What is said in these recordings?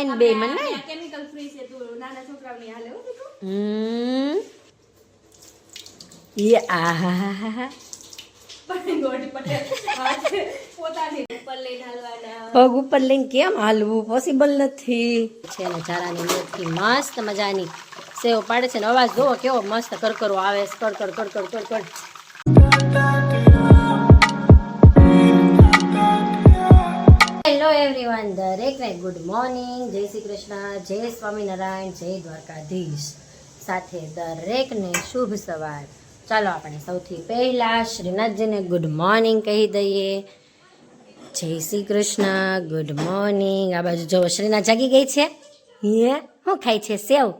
લઈને બે મન નહીં કેમિકલ ફ્રી છે તું નાના છોકરાઓની હાલે હો હમ એ આહા પગ ઉપર લઈને કેમ હાલવું પોસિબલ નથી. છે ને ઝારાની મેથી મસ્ત મજાની સેવ પાડે છે ને અવાજ જોવો કેવો મસ્ત કરકરો આવે છે કડકડ કડકડ કડ એવરીવન દરેકને ગુડ મોર્નિંગ જય શ્રી કૃષ્ણ. જય સ્વામિનારાયણ. જય દ્વારકાધીશ. સાથે દરેકને શુભ સવાર. ચાલો આપણે સૌથી પહેલા શ્રીનાથજીને ગુડ મોર્નિંગ કહી દઈએ. જય શ્રી કૃષ્ણ. ગુડ મોર્નિંગ આ બાજુ જો શ્રીનાથ જાગી ગઈ છે? હે? શું ખાય છે? સેવ?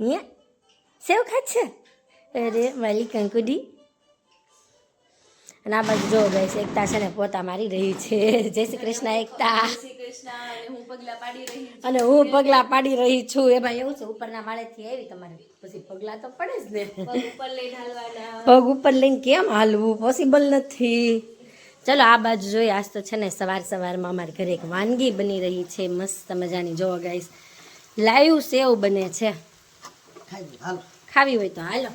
હે? સેવ ખાય છે? અરે મારી કંકુડી અને આ બાજુ જો ગઈ છે એકતા છે ને પોતા મારી રહી છે. જય શ્રી કૃષ્ણ એકતા. અને હું પગલા પાડી રહી છું. અને હું પગલા પાડી રહી છું. એમાં એવું છે ઉપરના માળેથી આવી તમારે. પછી પગલા તો પડે જ ને. પગ ઉપર લઈને હાલવાના. પગ ઉપર લઈને કેમ હાલવું? પોસિબલ નથી. ચલો આ બાજુ જોઈએ. આજ તો છે ને સવાર સવારમાં અમારે ઘરે એક વાનગી બની રહી છે. મસ્ત મજાની. જોવો ગાઈસ લાઈવ સેવ બને છે. ખાવી હોય તો હાલો.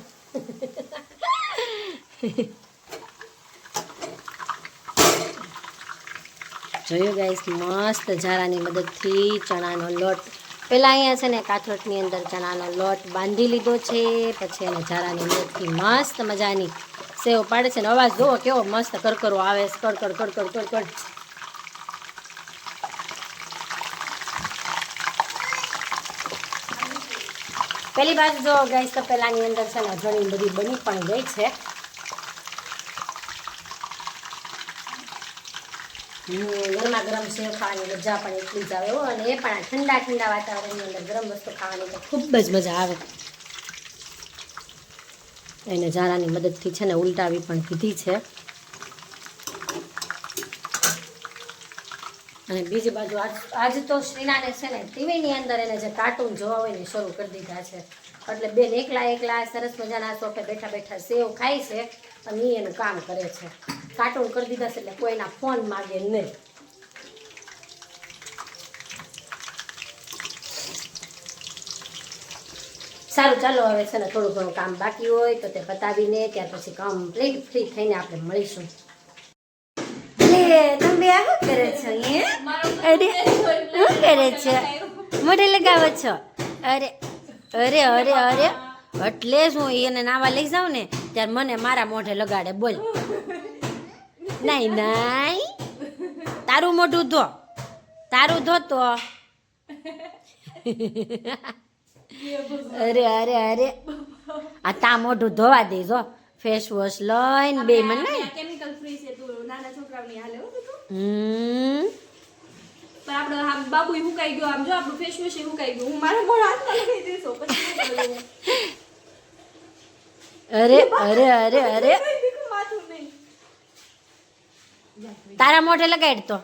જોયું ગાઈસ મસ્ત ઝારાની મદદથી ચણાનો લોટ. પહેલાં અહીંયા છે ને કાથરોટની અંદર ચણાનો લોટ બાંધી લીધો છે, પછી એને ઝારાની મદદથી મસ્ત મજાની સેવ પાડે છે. ને અવાજ જોવો કેવો મસ્ત કરકરો આવે કડકડ કડકડ કડ કડ કડ કડ પેલી બાજુ જો ગાઈસ તો પેલાની અંદર છે ને ઘણી બધી બની પણ ગઈ છે. ગરમા ગરમ સેવ ખાવાની મજા પણ એટલી જ આવે અને એ પણ ઠંડા ઠંડા વાતાવરણની અંદર ગરમ વસ્તુ ખાવાની તો ખૂબ જ મજા આવે. એને ઝારાની મદદથી છે ને ઉલટાવી પણ કીધી છે. અને બીજી બાજુ આજ તો શ્રીનાને છે ને ટીવીની અંદર એને જે કાર્ટૂન જોવા હોય ને શરૂ કરી દીધા છે. એટલે બેન એકલા એકલા સરસ મજાના સોફે બેઠા બેઠા સેવ ખાય છે અને એનું કામ કરે છે. કાર્ટૂન કરી દીધા છે એટલે કોઈના ફોન માગે નહીં. સારું, ચાલો હવે છે ને થોડું ઘણું કામ બાકી હોય તો તે પતાવીને ત્યાર પછી કમ્પ્લીટ ફ્રી થઈને આપણે મળીશું. તમે આ કરે છો અરે શું કરે છે? મોઢે લગાવો છો? અરે અરે અરે અરે, એટલે હું એને નાવા લઈ જાઉં ને, ત્યારે મને મારા મોઢે લગાડે, બોલ. નહીં નહીં. તારું મોઢું ધો. તારું ધો તો. અરે અરે અરે. આ તા મોઢું ધોવા દેજો ફેસ વોશ લઈને બે મને. નહીં કેમિકલ ફ્રી છે તું નાના છોકરાઓની હાલે હો હમ. પણ આપણો આમ બાબુ હુકાઈ ગયો આમ જો આપણું ફેસ વોશ હુકાઈ ગયું. હું મારા મોઢા હાથમાં લગાવી દેશો પછી અરે અરે અરે અરે કોઈ દીકરું માથું નહીં તારા મોઢે લગાડ તો.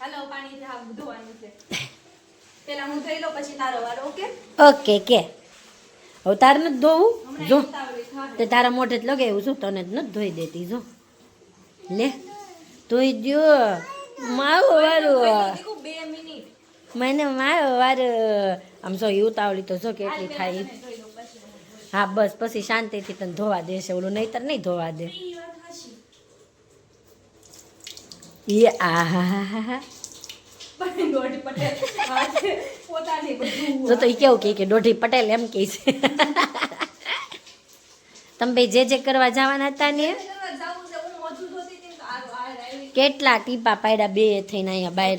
હાલો પાણી ધોવાનું છે. પેલા હું ધોઈ લઉં પછી તારો વારો ઓકે? ઓકે કે. હવે તારે નથી ધોવું? જો. તે તારા મોઢે જ લગાવ્યું છું તને જ નથી ધોઈ દેતી જો. લે. ધોઈ દ્યો. મારું વારું. બે મિનિટ. મને મારો વારું. આમ જો ઉતાવળી તો જો કેટલી થાય. હા બસ પછી શાંતિથી તને ધોવા દેશે ઓલું નહીતર નહીં ધોવા દે. એ બધું જો તો એ કેવું કે કે દોઢી પટેલ એમ કહે છે. તમે ભાઈ જે જે કરવા જવાના હતા ને? તો આ- આ કેટલા ટીપા પાડ્યા બે થઈને અહીંયા બહાર.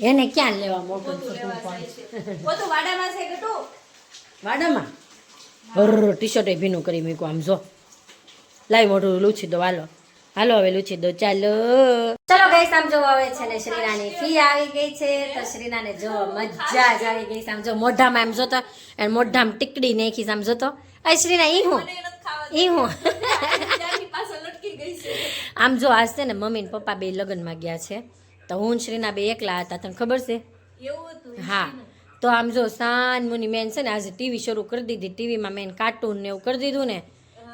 એને ક્યાં લેવા મોટું તું? વાડામાં? ટી શર્ટ ભીનું કરી મૂક્યું આમ જો. લાવી મોઢું લૂછી દો હાલો. હાલો હવે લૂછી દો ચાલો. ચલો ગઈ આમ જો હવે છે ને શ્રીનાની ફી આવી ગઈ છે તો શ્રીનાને જો મજા જ આવી ગઈ છે. આમ જો મોઢામાં એમ જોતો અને મોઢામાં ટીકડી નાખી આમ જોતો. એ શ્રીના ઈ હું? મને એ નથી ખાવા ઈ હું? ત્યાંની પાછળ લટકી ગઈ છે. આમ જો આજ છે ને મમ્મી ને પપ્પા બે લગ્નમાં ગયા છે તો હું શ્રીના બે એકલા હતા તને ખબર છે? હા. તો આમ જો શાન મુની મેન છે ને આજે ટીવી શરૂ કરી દીધી ટીવીમાં મેન કાર્ટૂન ને એવું કરી દીધું ને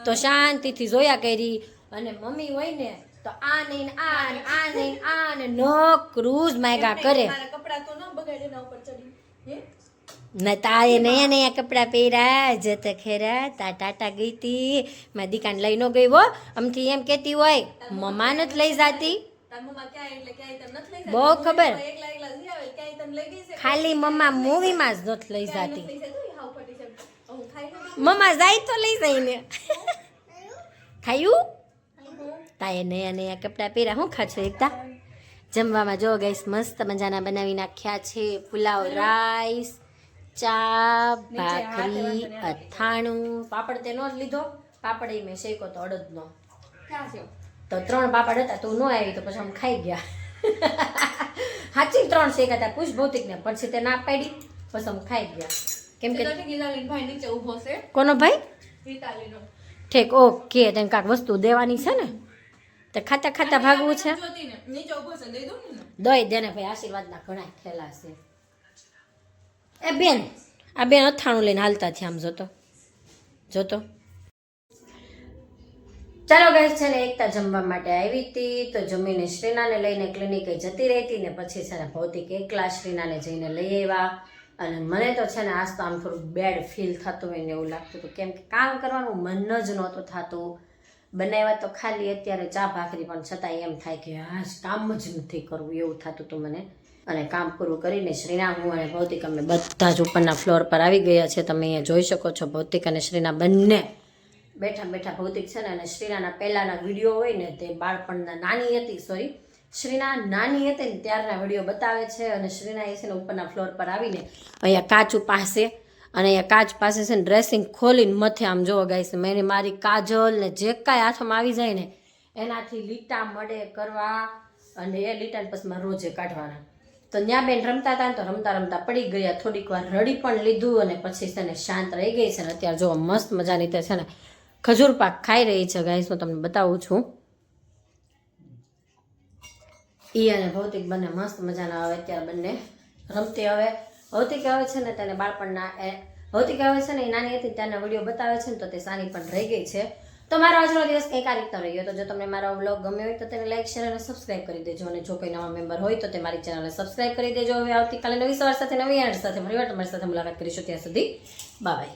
તો શાંતિથી જોયા કરી અને મમ્મી હોય ને તો આ નહીં આ ને આ નહીં આ ને નો ક્રૂઝ માયગા કરે. કપડાં તો ન બગાડે એના ઉપર ચડી. હે? તારે નયા નયા કપડાં પહેર્યા જત ખેરા તા ટાટા ગઈ તી. મેં દીકાને લઈ ન ગઈ હો. આમથી એમ કહેતી હોય મમ્મા નથી લઈ જાતી? બહુ ખબર. ખાલી મમ્મા મૂવીમાં જ નથી લઈ જાતી. મમ્મા જાય તો લઈ જઈને ખાયું? તાએ નયા નયા કપડાં પહેર્યા. હું ખાશો એકતા જમવામાં જો ગઈશ મસ્ત મજાના બનાવી નાખ્યા છે. પુલાવ રાઈસ ચા ભાખરી અથાણું. પાપડ તે નો જ લીધો. પાપડ એ મેં શેકો તો અડદનો તો ત્રણ પાપડ હતા તું ન આવી તો પછી આમ ખાઈ ગયા. સાચી ત્રણ શેક હતા પૂછ ભૌતિક ને પછી તે ના પાડી પછી આમ ખાઈ ગયા. કેમ કે કોનો ભાઈ. ઠીક ઓકે તને કાંક વસ્તુ દેવાની છે ને? તે ખાતા ખાતા ભાગવું છે? દઈ દેને ભાઈ આશીર્વાદના ઘણા ખેલા છે. એ બેન આ બેન અથાણું લઈને હાલતા છે આમ જોતો. જોતો. ચાલો ગાઈસ છે ને એકતા જમવા માટે આવી હતી. તો જમીને શ્રીનાને લઈને ક્લિનિકે જતી રહી હતી ને પછી છે ને ભૌતિક એકલા શ્રીનાને જઈને લઈ આવ્યા. અને મને તો છે ને આજ તો આમ થોડું બેડ ફીલ થતું હોય ને એવું લાગતું હતું. કેમ કે કામ કરવાનું મન જ નહોતું થતું. બનાવ્યા તો ખાલી અત્યારે ચા ભાખરી, પણ છતાં એમ થાય કે હા કામ જ નથી કરવું એવું થતું હતું મને. અને કામ પૂરું કરીને શ્રીના હું અને ભૌતિક અમે બધા જ ઉપરના ફ્લોર પર આવી ગયા છે. તમે અહીંયા જોઈ શકો છો, ભૌતિક અને શ્રીના બંને બેઠા બેઠા ભૌતિક છે ને, અને શ્રીનાના પહેલાંના વીડિયો હોય ને તે બાળપણના નાની હતી સોરી શ્રીના નાની હતી ને ત્યારના વીડિયો બતાવે છે અને શ્રીના એ છે ને ઉપરના ફ્લોર પર આવીને અહીંયા કાચું પાસે અને અહીંયા કાચ પાસે છે ને ડ્રેસિંગ ખોલીને મથે આમ જોવા ગાય છે. મેં મારી કાજલ ને જે કાંઈ હાથમાં આવી જાય ને એનાથી લીટા મળે કરવા અને એ લીટાને પછી રોજે કાઢવાના. તો ત્યાં બેન રમતા હતા ને તો રમતા રમતા પડી ગયા. થોડીક વાર રડી પણ લીધું અને પછી છે ને શાંત રહી ગઈ છે ને અત્યારે જો મસ્ત મજાની તે છે ને ખજૂર પાક ખાઈ રહી છે ગાઈસ હું તમને બતાવું છું? ઈ અને ભૌતિક બંને મસ્ત મજાના આવે અત્યારે બંને. રમતી હવે ભૌતિક હવે છે ને તેને બાળપણના એ ભૌતિક આવે છે ને એ નાની હતી ત્યારના વીડિયો બતાવે છે ને તો તે સાની પણ રહી ગઈ છે. તો મારો આજનો દિવસ કંઈક આ રીતનો રહ્યો. તો જો તમને મારો વ્લોગ ગમ્યો હોય તો તેને લાઈક શેર અને સબસ્ક્રાઈબ કરી દેજો. અને જો કોઈ નવા મેમ્બર હોય તો તે મારી ચેનલને સબસ્ક્રાઇબ કરી દેજો. હવે આવતીકાલે નવી સવાર સાથે, નવી એડ સાથે, ફરી વાર તમારી સાથે મુલાકાત કરીશું. ત્યાં સુધી બાય